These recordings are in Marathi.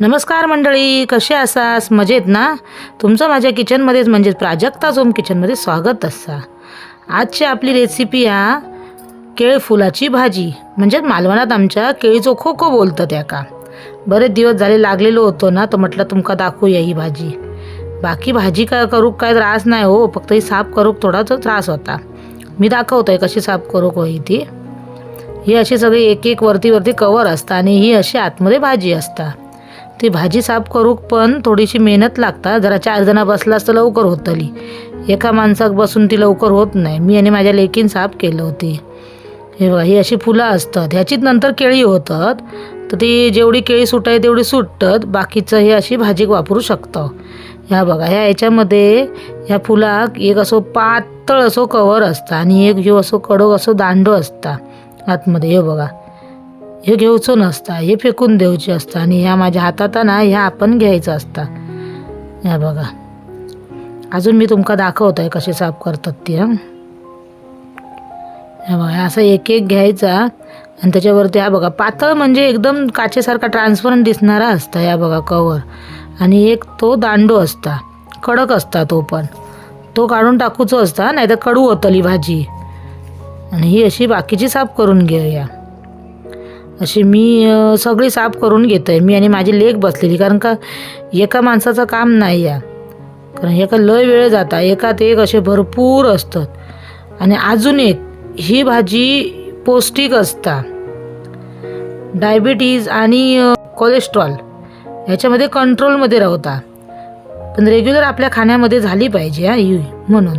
नमस्कार मंडळी कसे असास? मजेत ना? तुमचं माझ्या किचनमध्येच म्हणजेच प्राजक्ता झोम किचनमध्ये स्वागत असा. आजची आपली रेसिपी हा केळ फुलाची भाजी म्हणजेच मालवणात आमच्या केळीचो खो खो बोलतं त्या का. बरेच दिवस झाले लागलेलो होतो ना तर म्हटलं तुमका दाखवूया ही भाजी. बाकी भाजी काय करूक काय त्रास नाही हो फक्त ही साफ करूक थोडाच त्रास होता. मी दाखवतो आहे कशी साफ करूक होई ती. ही अशी सगळी एक एक वरती वरती कवर असतं आणि ही अशी आतमध्ये भाजी असता. ती भाजी साफ करूक पण थोडीशी मेहनत लागता. जरा चार जणं बसलास तर लवकर होतली एका माणसाक बसून ती लवकर होत नाही. मी आणि माझ्या लेकीन साफ केलं होती. हे बघा ही अशी फुलं असतात. ह्याचीच नंतर केळी होतात. तर ती जेवढी केळी सुटाय तेवढी सुटतात. बाकीचं हे अशी भाजी वापरू शकतो. ह्या बघा ह्या याच्यामध्ये ह्या फुलाक एक असो पातळ असो कवर असता आणि एक ह्यो असो कडक असो दांडो असता आतमध्ये. हे बघा हे घेऊचं नसता हे फेकून देऊचे असता आणि ह्या माझ्या हातात ना ह्या आपण घ्यायचं असता. ह्या बघा. अजून मी तुमका दाखवत आहे कसे साफ करतात ते हं. ह्या बघा असं एक एक घ्यायचा आणि त्याच्यावरती हा बघा पातळ म्हणजे एकदम काचेसारखा ट्रान्सपरंट दिसणारा असता या बघा कवर आणि एक तो दांडो असता कडक असता तो पण. तो काढून टाकूचो असता नाही तर कडू होतली भाजी. आणि ही अशी बाकीची साफ करून घेऊया. अशी मी सगळी साफ करून घेतो आहे मी आणि माझी लेक बसलेली कारण का एका माणसाचं काम नाही या कारण एका लय वेळ जाता एकात एक असे भरपूर असतात. आणि अजून एक ही भाजी पौष्टिक असता. डायबिटीज आणि कोलेस्ट्रॉल ह्याच्यामध्ये कंट्रोलमध्ये राहता. पण रेग्युलर आपल्या खाण्यामध्ये झाली पाहिजे हा ही म्हणून.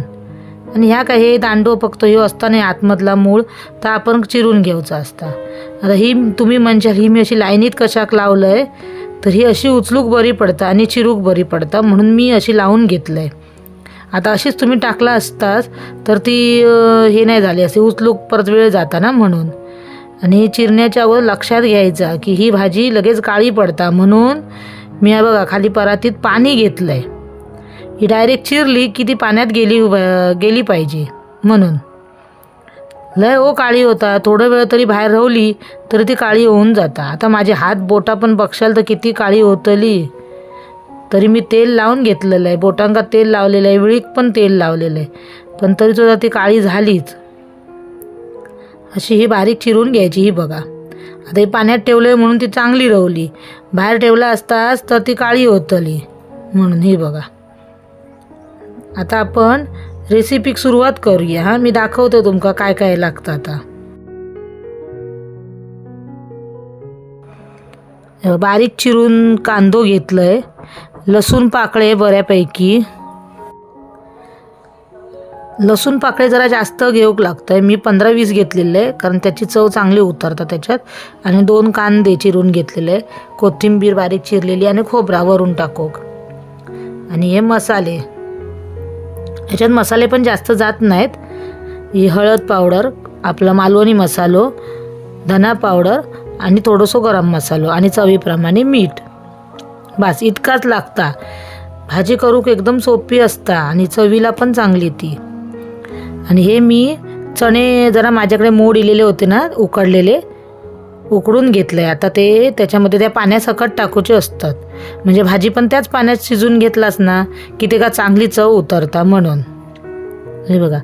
आणि ह्या काय हे दांडो फक्त ह्यो असताना आतमधला मूळ तर आपण चिरून घ्यायचा असता. आता ही तुम्ही म्हणशाल ही मी अशी लाईनीत कशाक लावलं आहे तर ही अशी उचलूक बरी पडतं आणि चिरूक बरी पडतं म्हणून मी अशी लावून घेतलं आहे आता अशीच तुम्ही टाकला असताच तर ती हे नाही झाली असे उचलूक परत वेळ जाता ना म्हणून. आणि चिरण्याच्या अगोदर लक्षात घ्यायचं की ही भाजी लगेच काळी पडता म्हणून मी बघा खाली परातीत पाणी घेतलं आहे ही डायरेक्ट चिरली की ती पाण्यात गेली गेली पाहिजे म्हणून. लय ओ काळी होता थोडं वेळ तरी बाहेर राहली तरी ती काळी होऊन जाता. आता माझे हात बोटा पण बघशाल तर किती काळी होतली. तरी मी तेल लावून घेतलेलं आहे. बोटांका तेल लावलेलं आहे विळीक पण तेल लावलेलं आहे. पण तरी सुद्धा ती काळी झालीच. अशी ही बारीक चिरून घ्यायची ही बघा. आता ही पाण्यात ठेवलं म्हणून ती चांगली रवली बाहेर ठेवला असताच तर ती काळी होतली म्हणून ही बघा. आता आपण रेसिपीक सुरुवात करूया. हां मी दाखवतो तुमका काय काय लागतं आता. बारीक चिरून कांदो घेतलंय. लसूण पाकळे बऱ्यापैकी. लसूण पाकळे जरा जास्त घेऊक लागतं आहे मी पंधरा वीस घेतलेले आहे कारण त्याची चव चांगली उतरतात त्याच्यात. आणि दोन कांदे चिरून घेतलेले कोथिंबीर बारीक चिरलेली आणि खोबरा वरून टाकूक. आणि हे मसाले. ह्याच्यात मसाले पण जास्त जात नाहीत. ही हळद पावडर आपला मालवणी मसालो धना पावडर आणि थोडंसं गरम मसालो आणि चवीप्रमाणे मीठ. बस इतकाच लागता. भाजी करूक एकदम सोपी असता आणि चवीला पण चांगली ती. आणि हे मी चणे जरा माझ्याकडे मोड इलेले होते ना उकडलेले. उकडून आहे आता ते त्याच्यामध्ये त्या पाण्यासकट टाकूचे असतात. म्हणजे भाजी पण त्याच पाण्यात शिजून घेतलास ना की ते का चांगली चव उतरता म्हणून. हे बघा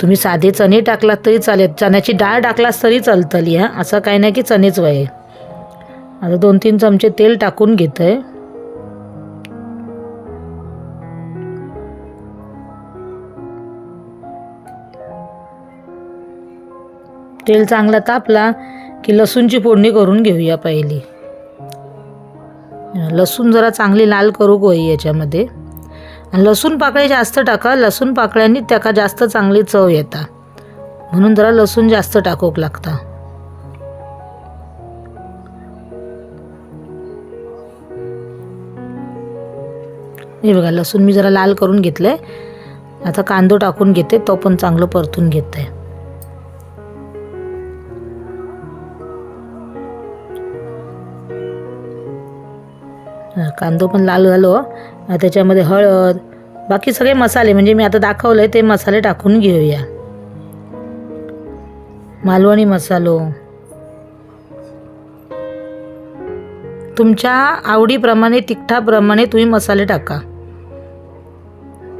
तुम्ही साधे चणे टाकलात तरी चालेल. चण्याची डाळ टाकलास तरी चालतली हां असं काही नाही की चणेच वय. आता दोन तीन चमचे तेल टाकून घेतं आहे तेल चांगला तापला. की लसूणची फोडणी करून घेऊया पहिली. लसूण जरा चांगली लाल करू गोई याच्यामध्ये. आणि लसूण पाकळे जास्त टाका लसूण पाकळ्यांनी त्याका जास्त चांगली चव येता. म्हणून जरा लसूण जास्त टाकूक लागता. हे बघा लसूण मी जरा लाल करून घेतलंय. आता कांदो टाकून घेते तो पण चांगलं परतून घेते कांदो पण लाल झालो. त्याच्यामध्ये हळद बाकी सगळे मसाले म्हणजे मी आता दाखवलंय ते मसाले टाकून घेऊया. मालवणी मसालो. तुमच्या आवडीप्रमाणे तिखटाप्रमाणे तुम्ही मसाले टाका.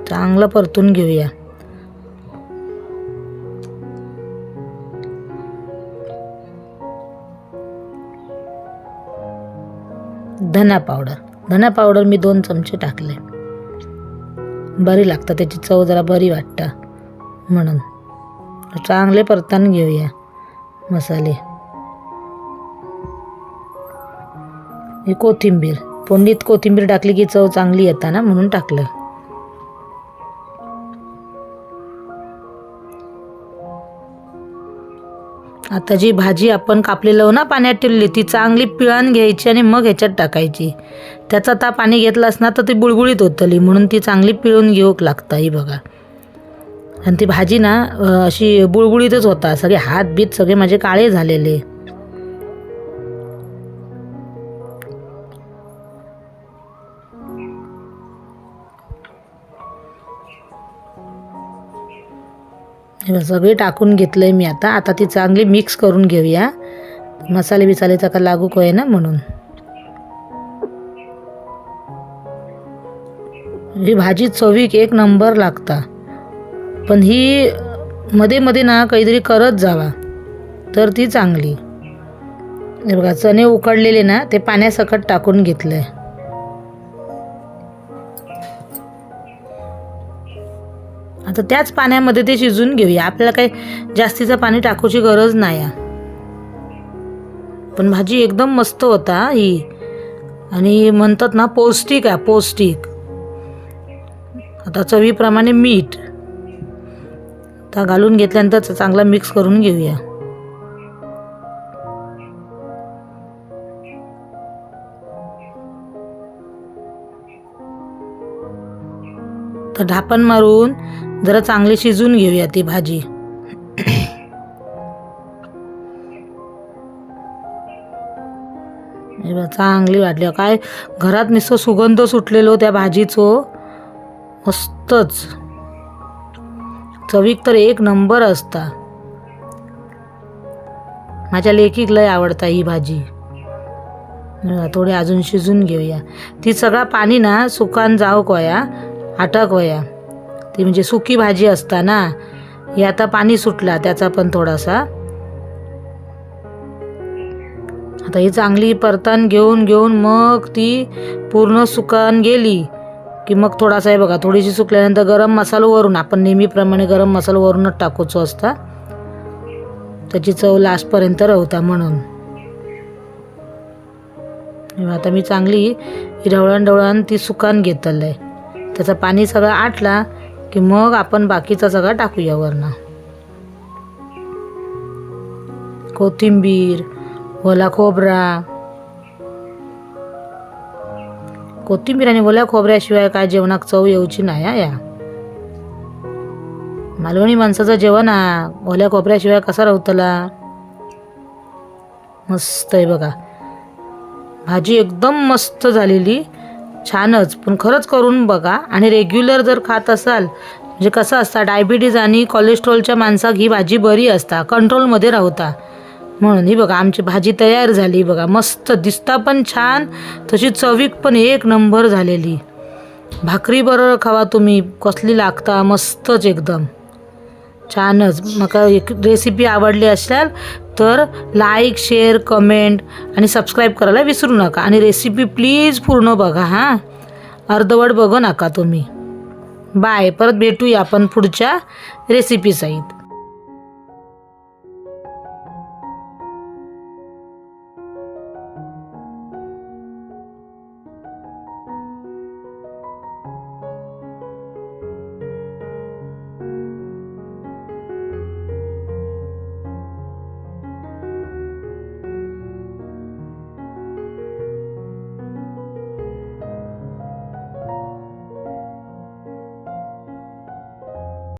चांगलं परतून घेऊया. धना पावडर. धना पावडर मी दोन चमचे टाकले. बरी लागतं त्याची चव जरा बरी वाटतं. म्हणून. चांगले परतान घेऊया मसाले. ही कोथिंबीर. फोडणीत कोथिंबीर टाकली की चव चांगली येतात ना म्हणून टाकलं. आता जी भाजी आपण कापलेलं ना पाण्यात ठेवली ती चांगली पिळान घ्यायची आणि मग ह्याच्यात टाकायची. त्याचा ता पाणी घेतलास ना तर ती बुळबुळीत होतली म्हणून ती चांगली पिळून घेऊक लागतं ही बघा. आणि ती भाजी ना अशी बुळबुळीतच होता. सगळे हात बीत सगळे माझे काळे झालेले. सगळे टाकून घेतलंय मी आता. आता ती चांगली मिक्स करून घेऊया. मसाले बिसालेचा का लागू आहे ना म्हणून. ही भाजी चवीक एक नंबर लागता. पण ही मध्ये मध्ये ना काहीतरी करत जावा. तर ती चांगली. हे बघा चणे उकडलेले ना ते पाण्यासकट टाकून घेतलंय. आता त्याच पाण्यामध्ये ते शिजून घेऊया. आपल्याला काही जास्तीचं पाणी टाकूची गरज नाही आहे. पण भाजी एकदम मस्त होता ही. आणि म्हणतात ना पौष्टिक आहे पौष्टिक. आता चवीप्रमाणे मीठ. आता घालून घेतल्यानंतर चांगला मिक्स करून घेऊया. तर ढापण मारून जरा चांगली शिजून घेऊया ती भाजी. चांगली वाटली. काय घरात नुसतं सुगंध सुटलेलो त्या भाजीचो. मस्तच. चवीक तर एक नंबर असता. माझ्या लेकीक लय आवडता ही भाजी. थोडी अजून शिजून घेऊया. ती सगळा पाणी ना सुकान जाऊक वया आटक वया. ती म्हणजे सुकी भाजी असता ना हे आता पाणी सुटला त्याचा पण थोडासा. आता ही चांगली परतान घेऊन घेऊन मग ती पूर्ण सुकान गेली. की मग थोडासा आहे बघा थोडीशी सुकल्यानंतर गरम मसाला वरून आपण नेहमीप्रमाणे गरम मसाला वरूनच टाकूचो असता. त्याची चव लास्टपर्यंत रवता म्हणून. आता मी चांगली ढवळण ढवळण ती सुकान घेतलंय. त्याचं पाणी सगळं आटला की मग आपण बाकीचा सगळा टाकूया वरनं कोथिंबीर ओला खोबरा कोथिंबीर आणि ओल्या खोबऱ्याशिवाय काय जेवणाक चव येऊची नाही हा या. मालवणी माणसाचं जेवण हा. ओल्या खोबऱ्याशिवाय कसा राहतला मस्त आहे बघा. भाजी एकदम मस्त झालेली. छानच. पण खरंच करून बघा. आणि रेग्युलर जर खात असाल म्हणजे कसं असतं डायबिटीज आणि कोलेस्ट्रॉलच्या माणसाक ही भाजी बरी असता कंट्रोलमध्ये राहता. म्हणून ही बघा आमची भाजी तयार झाली बघा. मस्त दिसता पण छान तशी चवीक पण एक नंबर झालेली. भाकरी बरोबर खावा तुम्ही कसली लागता मस्तच एकदम. छानच. म्हाका एक रेसिपी आवडली असल्याल तर लाईक शेअर कमेंट आणि सबस्क्राईब करायला विसरू नका. आणि रेसिपी प्लीज पूर्ण बघा हां. अर्धवट बघू नका तुम्ही. बाय परत भेटूया आपण पुढच्या रेसिपी सहित.